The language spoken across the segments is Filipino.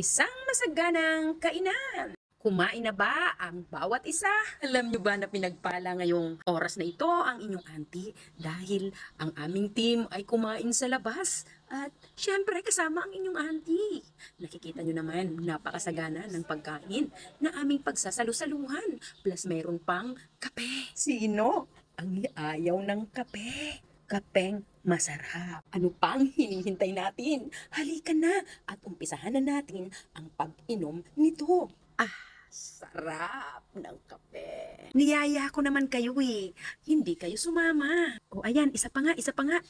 Isang masaganang kainan. Kumain na ba ang bawat isa? Alam niyo ba na pinagpala ngayong oras na ito ang inyong auntie dahil ang aming team ay kumain sa labas at syempre kasama ang inyong auntie. Nakikita niyo naman, napakasagana ng pagkain na aming pagsasalusaluhan plus mayroon pang kape. Sino ang ayaw ng kape? Kapeng masarap. Ano pang hinihintay natin? Halika na at umpisahan na natin ang pag-inom nito. Ah, sarap ng kape. Niyaya ko naman kayo eh. Hindi kayo sumama. O ayan, isa pa nga, isa pa nga.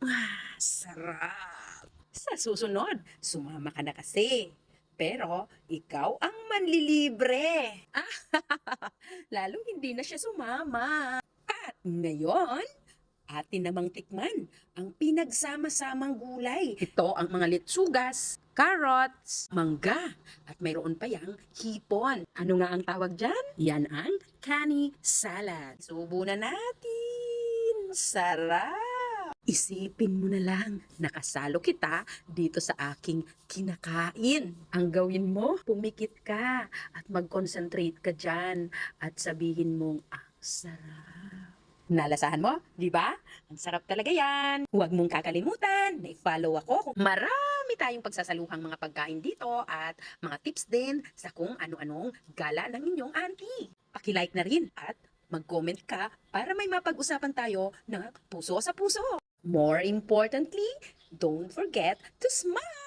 Ah, sarap. Sa susunod, sumama ka na kasi. Pero, ikaw ang manlilibre. Ah, lalong hindi na siya sumama. At ngayon, atin namang tikman ang pinagsama-samang gulay. Ito ang mga litsugas, carrots, mangga, at mayroon pa yang hipon. Ano nga ang tawag dyan? Yan ang canny salad. Subo na natin. Sarap! Isipin mo na lang, nakasalo kita dito sa aking kinakain. Ang gawin mo, pumikit ka at mag-concentrate ka dyan at sabihin mong, ang sarap. Nalasahan mo, di ba? Ang sarap talaga yan. Huwag mong kakalimutan na i-follow ako. Marami tayong pagsasaluhang mga pagkain dito at mga tips din sa kung ano-anong gala ng inyong auntie. Paki-like na rin at mag-comment ka para may mapag-usapan tayo na puso sa puso. More importantly, don't forget to smile!